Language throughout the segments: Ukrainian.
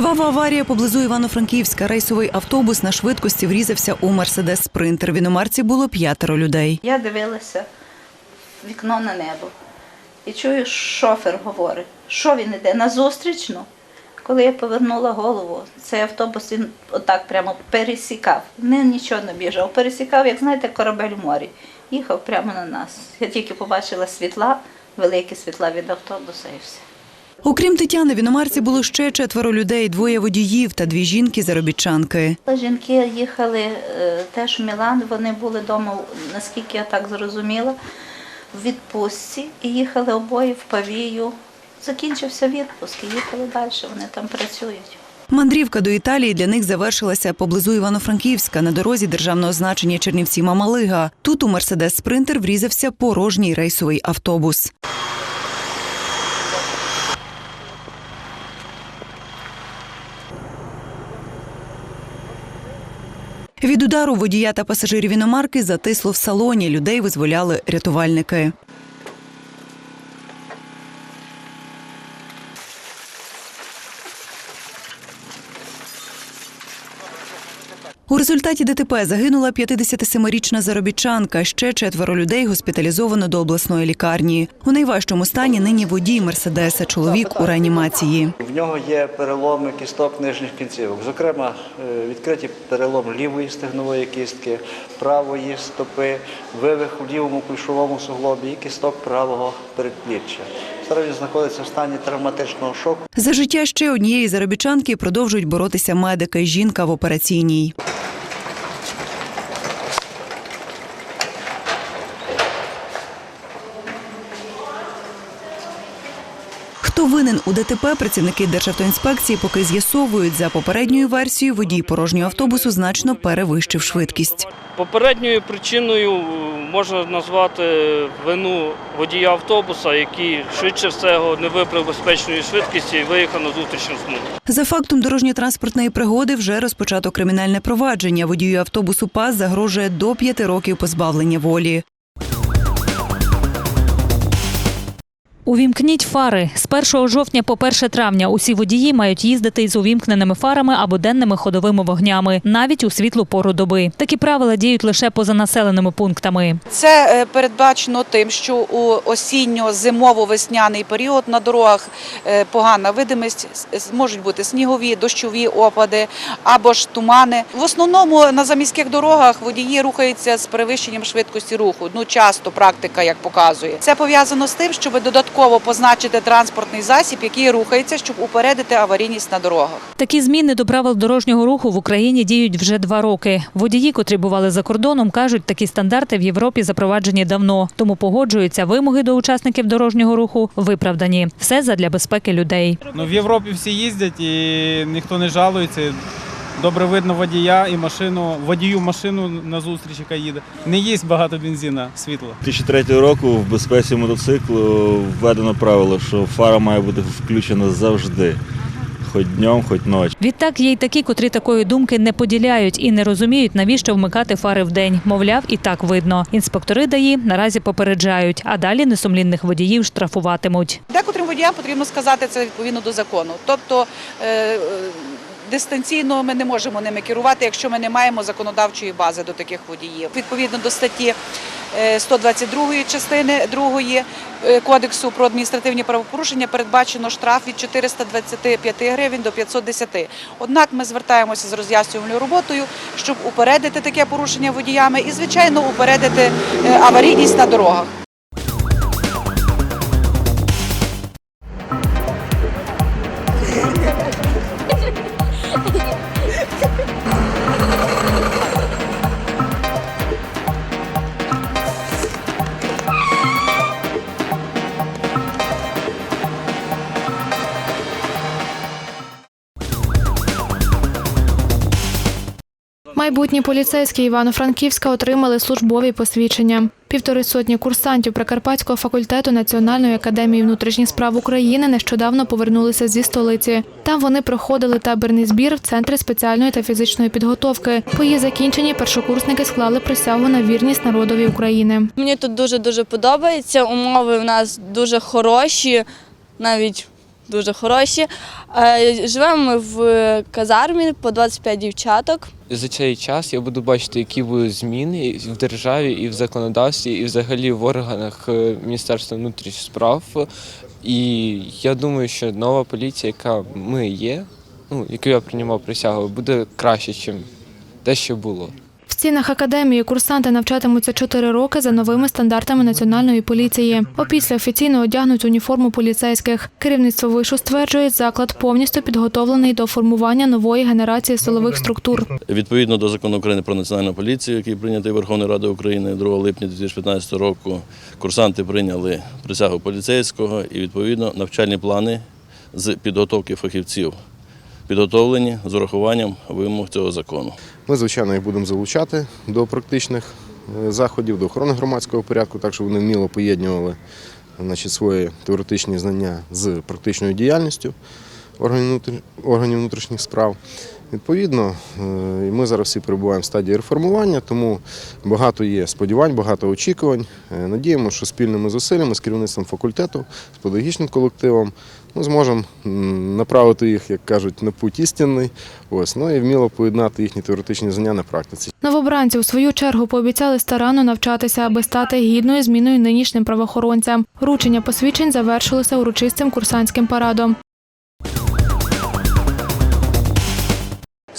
Кривава аварія поблизу Івано-Франківська. Рейсовий автобус на швидкості врізався у мерседес спринтер. В іномарці було п'ятеро людей. Я дивилася в вікно на небо і чую, шофер говорить, що він іде на зустрічну. Коли я повернула голову, цей автобус він отак прямо пересікав. Не нічого не біжав, пересікав, як знаєте, корабель в морі. Їхав прямо на нас. Я тільки побачила світла, великі світла від автобуса і все. Окрім Тетяни, в іномарці було ще четверо людей, двоє водіїв та дві жінки-заробітчанки. Жінки їхали е, теж в Мілан, вони були вдома, наскільки я так зрозуміла, в відпустці і їхали обоє в Павію. Закінчився відпуск і їхали далі, вони там працюють. Мандрівка до Італії для них завершилася поблизу Івано-Франківська на дорозі державного значення Чернівці Мамалига. Тут у мерседес спринтер врізався порожній рейсовий автобус. Від удару водія та пасажирів іномарки затисло в салоні. Людей визволяли рятувальники. У результаті ДТП загинула 57-річна заробітчанка. Ще четверо людей госпіталізовано до обласної лікарні. У найважчому стані нині водій Мерседеса. Чоловік у реанімації. В нього є переломи кісток нижніх кінцівок, зокрема, е, відкриті перелом лівої стегнової кістки, правої стопи, вивих в лівому кульшовому суглобі і кісток правого передпліччя. Він знаходиться в стані травматичного шоку. За життя ще однієї заробітчанки продовжують боротися медики. Жінка в операційній. Хто винен у ДТП, працівники Державтоінспекції поки з'ясовують. За попередньою версією, водій порожнього автобусу значно перевищив швидкість. Попередньою причиною е, можна назвати вину водія автобуса, який швидше всього не виправ безпечної швидкості і виїхав на зустрічну смугу. За фактом дорожньо-транспортної пригоди вже розпочато кримінальне провадження. Водію автобусу ПАС загрожує до п'яти років позбавлення волі. Увімкніть фари. З 1 жовтня по 1 травня усі водії мають їздити із увімкненими фарами або денними ходовими вогнями, навіть у світлу пору доби. Такі правила діють лише поза населеними пунктами. Це е, передбачено тим, що у осінньо-зимово-весняний період на дорогах е, погана видимість, можуть бути снігові, дощові опади або ж тумани. В основному на заміських дорогах водії рухаються з перевищенням швидкості руху. Ну часто практика як показує. Це пов'язано з тим, щоб додатково позначити транспортний засіб, який рухається, щоб упередити аварійність на дорогах. Такі зміни до правил дорожнього руху в Україні діють вже два роки. Водії, котрі бували за кордоном, кажуть, такі стандарти в Європі запроваджені давно, тому погоджуються вимоги до учасників дорожнього руху виправдані. Все задля безпеки людей. Ну, в Європі всі їздять і ніхто не жалується. Добре видно водія і машину, водію машину на зустріч, яка їде. Не їсть багато бензина, світла. 2003 року в безпеці мотоциклу введено правило, що фара має бути включена завжди, хоч днем, хоч ночі. Відтак є й такі, котрі такої думки не поділяють і не розуміють, навіщо вмикати фари в день. Мовляв, і так видно. Інспектори ДАІ наразі попереджають, а далі несумлінних водіїв штрафуватимуть. Декотрим водіям потрібно сказати це відповідно до закону. Тобто е, е, дистанційно ми не можемо ними керувати, якщо ми не маємо законодавчої бази до таких водіїв. Відповідно до статті е, 122 частини 2 е, Кодексу про адміністративні правопорушення передбачено штраф від 425 гривень до 510. Однак ми звертаємося з роз'яснювальною роботою, щоб упередити таке порушення водіями і, звичайно, упередити е, аварійність на дорогах. Майбутні поліцейські Івано-Франківська отримали службові посвідчення. Півтори сотні курсантів Прикарпатського факультету Національної академії внутрішніх справ України нещодавно повернулися зі столиці. Там вони проходили табірний збір в центрі спеціальної та фізичної підготовки. По її закінченні першокурсники склали присягу на вірність народові України. Мені тут дуже дуже подобається. Умови в нас дуже хороші, навіть дуже хороші. Е, Живемо ми в казармі по 25 дівчаток. За цей час я буду бачити, які будуть зміни в державі, і в законодавстві, і взагалі в органах е, Міністерства внутрішніх справ. І я думаю, що нова поліція, яка ми є, ну, яку я приймав присягу, буде краще, ніж те, що було. Стінах академії курсанти навчатимуться 4 роки за новими стандартами національної поліції. Опісля офіційно одягнуть уніформу поліцейських. Керівництво вишу стверджує, заклад повністю підготовлений до формування нової генерації силових структур. Відповідно до закону України про національну поліцію, який прийнятий Верховною Радою України 2 липня 2015 року, курсанти прийняли присягу поліцейського і відповідно навчальні плани з підготовки фахівців підготовлені з урахуванням вимог цього закону. Ми, звичайно, їх будемо залучати до практичних е, заходів, до охорони громадського порядку, так щоб вони вміло поєднували значить, свої теоретичні знання з практичною діяльністю органів внутрішніх справ. Відповідно, е, ми зараз всі перебуваємо в стадії реформування, тому багато є сподівань, багато очікувань. Е, Надіємося, що спільними зусиллями з керівництвом факультету, з педагогічним колективом ми зможемо направити їх, як кажуть, на путь істинний, ось, ну і вміло поєднати їхні теоретичні знання на практиці. Новобранці у свою чергу пообіцяли старанно навчатися, аби стати гідною зміною нинішнім правоохоронцям. Вручення посвідчень завершилося урочистим курсантським парадом.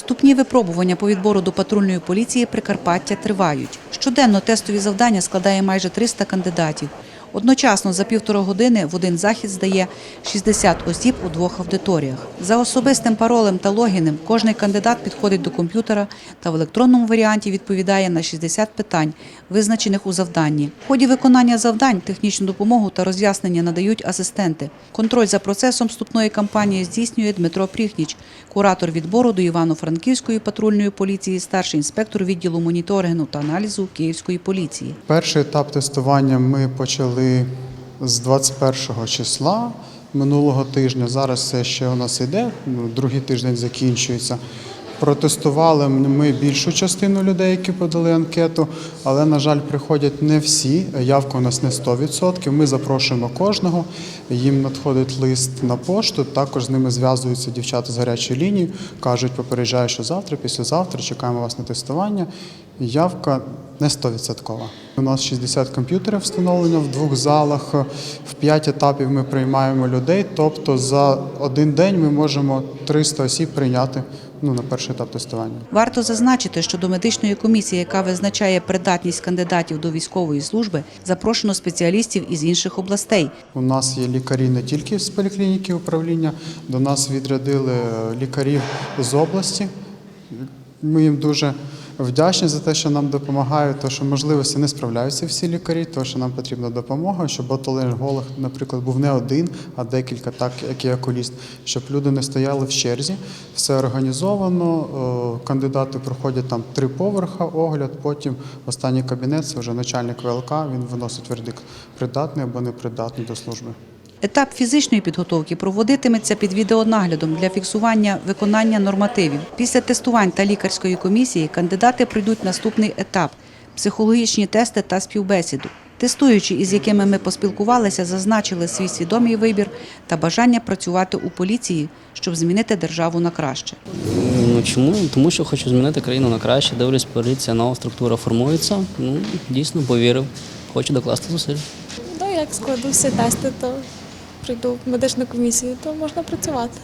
Вступні випробування по відбору до патрульної поліції Прикарпаття тривають. Щоденно тестові завдання складає майже 300 кандидатів. Одночасно за півтора години в один захід здає 60 осіб у двох аудиторіях. За особистим паролем та логінем кожний кандидат підходить до комп'ютера та в електронному варіанті відповідає на 60 питань, визначених у завданні. В ході виконання завдань технічну допомогу та роз'яснення надають асистенти. Контроль за процесом вступної кампанії здійснює Дмитро Пріхніч, куратор відбору до Івано-Франківської патрульної поліції, старший інспектор відділу моніторингу та аналізу Київської поліції. Перший етап тестування ми почали з 21 числа минулого тижня. Зараз все ще у нас йде, ну, другий тиждень закінчується. Протестували ми більшу частину людей, які подали анкету, але, на жаль, приходять не всі. Явка у нас не 100%. Ми запрошуємо кожного. Їм надходить лист на пошту. Також з ними зв'язуються дівчата з гарячої лінії, кажуть, попереджаю, що завтра, післязавтра чекаємо вас на тестування. Явка не 100%. У нас 60 комп'ютерів встановлено в двох залах. В 5 етапів ми приймаємо людей. Тобто за один день ми можемо 300 осіб прийняти ну, на перший етап тестування. Варто зазначити, що до медичної комісії, яка визначає придатність кандидатів до військової служби, запрошено спеціалістів із інших областей. У нас є лікарі не тільки з поліклініки управління, до нас відрядили лікарів з області. Ми їм дуже вдячні за те, що нам допомагають, тому що можливості не справляються всі лікарі, тому що нам потрібна допомога, щоб отолеринголог, наприклад, був не один, а декілька, так як і окуліст, щоб люди не стояли в черзі. Все організовано. е, Кандидати проходять там три поверха, огляд, потім останній кабінет це вже начальник ВЛК, він виносить вердикт придатний або непридатний до служби. Етап фізичної підготовки проводитиметься під відеонаглядом для фіксування виконання нормативів. Після тестувань та лікарської комісії кандидати пройдуть наступний етап психологічні тести та співбесіду. Тестуючі, із якими ми поспілкувалися, зазначили свій свідомий вибір та бажання працювати у поліції, щоб змінити державу на краще. Ну чому? Тому що хочу змінити країну на краще. Дивлюсь, поліція, нова структура формується. Ну, дійсно повірив. Хочу докласти зусиль. Ну, як складу всі тести, то прийду в медичну комісію, то можна працювати.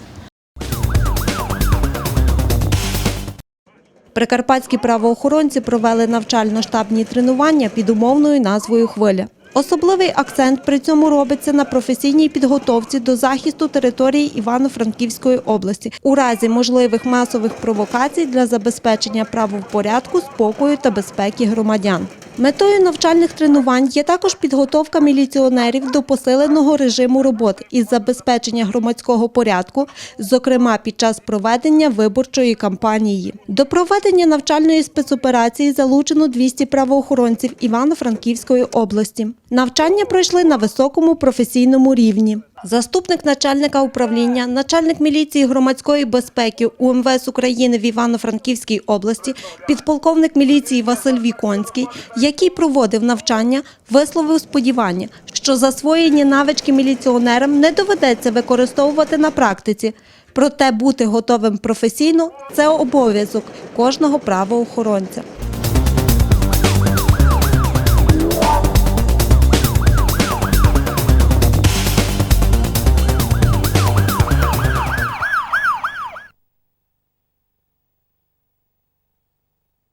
Прикарпатські правоохоронці провели навчально-штабні тренування під умовною назвою Хвиля. Особливий акцент при цьому робиться на професійній підготовці до захисту території Івано-Франківської області у разі можливих масових провокацій для забезпечення правопорядку, спокою та безпеки громадян. Метою навчальних тренувань є також підготовка міліціонерів до посиленого режиму роботи із забезпечення громадського порядку, зокрема під час проведення виборчої кампанії. До проведення навчальної спецоперації залучено 200 правоохоронців Івано-Франківської області. Навчання пройшли на високому професійному рівні. Заступник начальника управління, начальник міліції громадської безпеки УМВС України в Івано-Франківській області, підполковник міліції Василь Віконський, який проводив навчання, висловив сподівання, що засвоєні навички міліціонерам не доведеться використовувати на практиці. Проте бути готовим професійно це обов'язок кожного правоохоронця.